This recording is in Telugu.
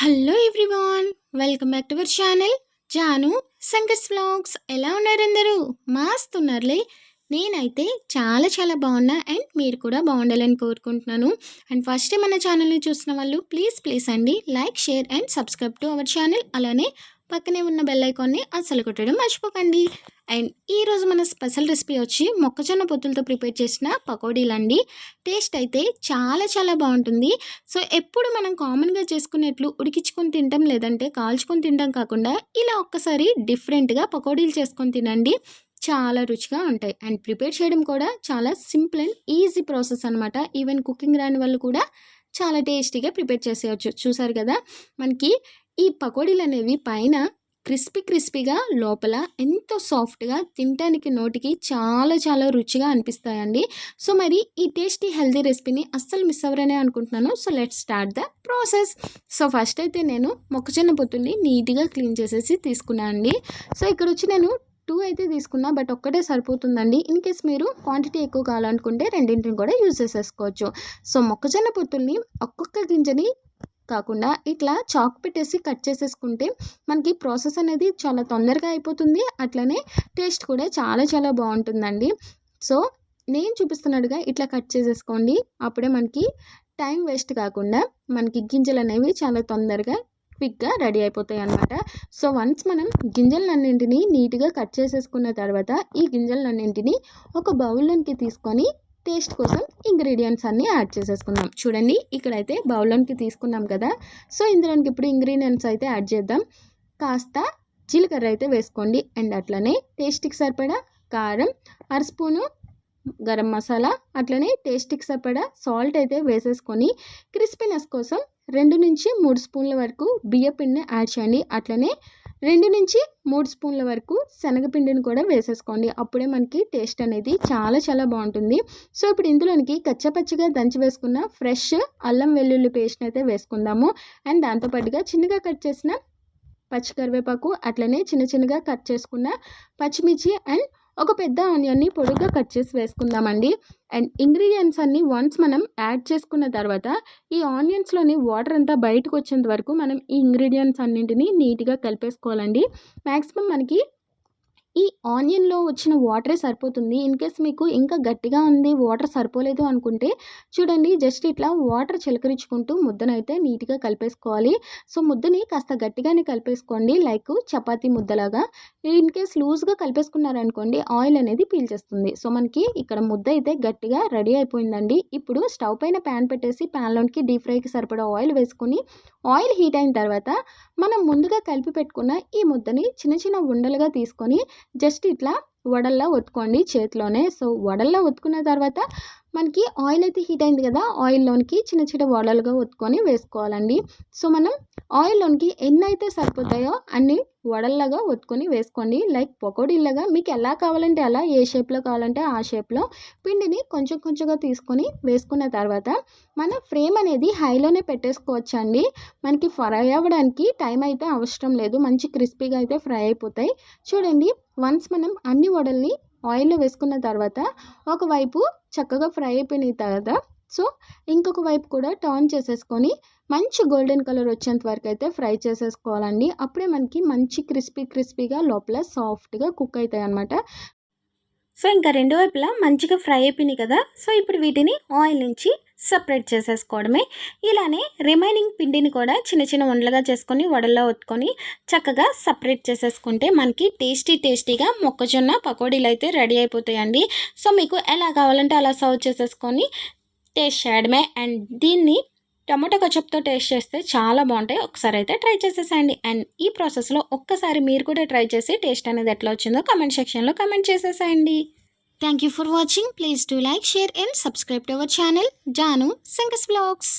Hello everyone welcome back to our channel Janu సంకస్ vlogs ఎలా ఉన్నారు అందరూ? మాస్తున్నారులే నేనైతే చాలా చాలా బాగున్నా అండ్ మీరు కూడా బాగుండాలని కోరుకుంటున్నాను. అండ్ ఫస్ట్ మన ఛానల్ని చూసిన వాళ్ళు ప్లీజ్ ప్లీజ్ అండి like share and subscribe to our channel అలానే పక్కనే ఉన్న బెల్ ఐకాన్ని అస్సలు కొట్టడం మర్చిపోకండి. అండ్ ఈరోజు మన స్పెషల్ రెసిపీ వచ్చి మొక్కజొన్న పొత్తులతో ప్రిపేర్ చేసిన పకోడీలు అండి టేస్ట్ అయితే చాలా చాలా బాగుంటుంది. సో ఎప్పుడు మనం కామన్గా చేసుకునేట్లు ఉడికించుకొని తింటాం లేదంటే కాల్చుకొని తినడం కాకుండా ఇలా ఒక్కసారి డిఫరెంట్గా పకోడీలు చేసుకొని తినండి. చాలా రుచిగా ఉంటాయి. అండ్ ప్రిపేర్ చేయడం కూడా చాలా సింపుల్ అండ్ ఈజీ ప్రాసెస్ అనమాట ఈవెన్ కుకింగ్ రాని వాళ్ళు కూడా చాలా టేస్టీగా ప్రిపేర్ చేసేయచ్చు. చూసారు కదా? మనకి ఈ పకోడీలు అనేవి పైన క్రిస్పీ క్రిస్పీగా లోపల ఎంతో సాఫ్ట్గా తినడానికి నోటికి చాలా చాలా రుచిగా అనిపిస్తాయండి. సో మరి ఈ టేస్టీ హెల్తీ రెసిపీని అస్సలు మిస్ అవ్వరనే అనుకుంటున్నాను. So let start the process. So first అయితే నేను మొక్కజొన్న పొత్తుల్ని నీట్గా క్లీన్ చేసేసి తీసుకున్నాను అండి. సో ఇక్కడ వచ్చి నేను టూ అయితే తీసుకున్నా బట్ ఒక్కటే సరిపోతుందండి. ఇన్ కేస్ మీరు క్వాంటిటీ ఎక్కువ కావాలనుకుంటే రెండింటిని కూడా యూజ్ చేసేసుకోవచ్చు. సో మొక్కజొన్న పొత్తుల్ని ఒక్కొక్క గింజని కాకుండా ఇట్లా చాక్ పెట్టేసి కట్ చేసేసుకుంటే మనకి ప్రాసెస్ అనేది చాలా తొందరగా అయిపోతుంది. అట్లనే టేస్ట్ కూడా చాలా చాలా బాగుంటుందండి. సో నేను చూపిస్తున్నట్టుగా ఇట్లా కట్ చేసేసుకోండి. అప్పుడే మనకి టైం వేస్ట్ కాకుండా మనకి గింజలు అనేవి చాలా తొందరగా క్విక్గా రెడీ అయిపోతాయి అనమాట సో వన్స్ మనం గింజలన్నింటినీ నీట్గా కట్ చేసేసుకున్న తర్వాత ఈ గింజలన్నింటినీ ఒక బౌల్లోనికి తీసుకొని టేస్ట్ కోసం ఇంగ్రీడియంట్స్ అన్నీ యాడ్ చేసేసుకుందాం. చూడండి ఇక్కడైతే బౌల్లోనికి తీసుకున్నాం కదా. సో ఇందులోనికి ఇప్పుడు ఇంగ్రీడియంట్స్ అయితే యాడ్ చేద్దాం. కాస్త జీలకర్ర అయితే వేసుకోండి. అండ్ అట్లనే టేస్ట్కి సరిపడా కారం అర స్పూను గరం మసాలా అట్లనే టేస్ట్కి సరిపడా సాల్ట్ అయితే వేసేసుకొని క్రిస్పీనెస్ కోసం రెండు నుంచి మూడు స్పూన్ల వరకు బియ్యపిండిని యాడ్ చేయండి. అట్లనే రెండు నుంచి మూడు స్పూన్ల వరకు శనగపిండిని కూడా వేసేసుకోండి. అప్పుడే మనకి టేస్ట్ అనేది చాలా చాలా బాగుంటుంది. సో ఇప్పుడు ఇందులోనికి కచ్చపచ్చిగా దంచి వేసుకున్న ఫ్రెష్ అల్లం వెల్లుల్లి పేస్ట్ని అయితే వేసుకుందాము. అండ్ దాంతోపాటుగా చిన్నగా కట్ చేసిన పచ్చి కరివేపాకు అట్లనే చిన్న చిన్నగా కట్ చేసుకున్న పచ్చిమిర్చి అండ్ ఒక పెద్ద ఆనియన్ని పొడుగ్గా కట్ చేసి వేసుకుందామండి. అండ్ ఇంగ్రీడియంట్స్ అన్నీ వన్స్ మనం యాడ్ చేసుకున్న తర్వాత ఈ ఆనియన్స్లోని వాటర్ అంతా బయటకు వచ్చేంత వరకు మనం ఈ ఇంగ్రీడియంట్స్ అన్నింటినీ నీట్గా కలిపేసుకోవాలండి. మ్యాక్సిమం మనకి ఈ ఆనియన్లో వచ్చిన వాటరే సరిపోతుంది. ఇన్ కేస్ మీకు ఇంకా గట్టిగా ఉంది వాటర్ సరిపోలేదు అనుకుంటే చూడండి జస్ట్ ఇట్లా వాటర్ చిలకరించుకుంటూ ముద్దనైతే నీట్గా కలిపేసుకోవాలి. సో ముద్దని కాస్త గట్టిగానే కలిపేసుకోండి లైక్ చపాతీ ముద్దలాగా. ఇన్ కేస్ లూజ్గా కలిపేసుకున్నారనుకోండి ఆయిల్ అనేది పీల్చేస్తుంది. సో మనకి ఇక్కడ ముద్ద అయితే గట్టిగా రెడీ అయిపోయిందండి. ఇప్పుడు స్టవ్ పైన ప్యాన్ పెట్టేసి ప్యాన్లోనికి డీప్ ఫ్రైకి సరిపడా ఆయిల్ వేసుకొని ఆయిల్ హీట్ అయిన తర్వాత మనం ముందుగా కలిపి పెట్టుకున్న ఈ ముద్దని చిన్న చిన్న ఉండలుగా తీసుకొని జస్ట్ ఇట్లా వడల్లా ఒత్తుకోండి చేతిలోనే. సో వడల్లా ఒత్తుకున్న తర్వాత మనకి ఆయిల్ అయితే హీట్ అయింది కదా ఆయిల్లోనికి చిన్న చిన్న వడలుగా ఒత్తుకొని వేసుకోవాలండి. సో మనం ఆయిల్లోనికి ఎన్ని అయితే సరిపోతాయో అన్ని వడల్లాగా ఒత్తుకొని వేసుకోండి. లైక్ పకోడీలాగా మీకు ఎలా కావాలంటే అలా ఏ షేప్లో కావాలంటే ఆ షేప్లో పిండిని కొంచెం కొంచెంగా తీసుకొని వేసుకున్న తర్వాత మన ఫ్రేమ్ అనేది హైలోనే పెట్టేసుకోవచ్చు అండి మనకి ఫ్రై అవ్వడానికి టైం అయితే అవసరం లేదు. మంచి క్రిస్పీగా అయితే ఫ్రై అయిపోతాయి. చూడండి వన్స్ మనం అన్ని వడల్ని ఆయిల్లో వేసుకున్న తర్వాత ఒకవైపు చక్కగా ఫ్రై అయిపోయిన తర్వాత సో ఇంకొక వైపు కూడా టర్న్ చేసేసుకొని మంచి గోల్డెన్ కలర్ వచ్చేంత వరకు అయితే ఫ్రై చేసేసుకోవాలండి. అప్పుడే మనకి మంచి క్రిస్పీ క్రిస్పీగా లోపల సాఫ్ట్గా కుక్ అవుతాయి అనమాట సో ఇంకా రెండు వైపులా మంచిగా ఫ్రై అయిపోయినాయి కదా సో ఇప్పుడు వీటిని ఆయిల్ నుంచి సపరేట్ చేసేసుకోవడమే. ఇలానే రిమైనింగ్ పిండిని కూడా చిన్న చిన్న ఉండలుగా చేసుకొని వడల్లో ఒత్తుకొని చక్కగా సపరేట్ చేసేసుకుంటే మనకి టేస్టీ టేస్టీగా మొక్కజొన్న పకోడీలు అయితే రెడీ అయిపోతాయండి. సో మీకు ఎలా కావాలంటే అలా సర్వ్ చేసేసుకొని టేస్ట్ చేయడమే. అండ్ దీన్ని టమాటో కచప్తో టేస్ట్ చేస్తే చాలా బాగుంటాయి. ఒకసారి అయితే ట్రై చేసేసేయండి. అండ్ ఈ ప్రాసెస్లో ఒక్కసారి మీరు కూడా ట్రై చేసి టేస్ట్ అనేది ఎట్లా వచ్చిందో కమెంట్ సెక్షన్లో కమెంట్ చేసేసేయండి. Thank you for watching please do like share and subscribe to our channel Janu సింగస్ blogs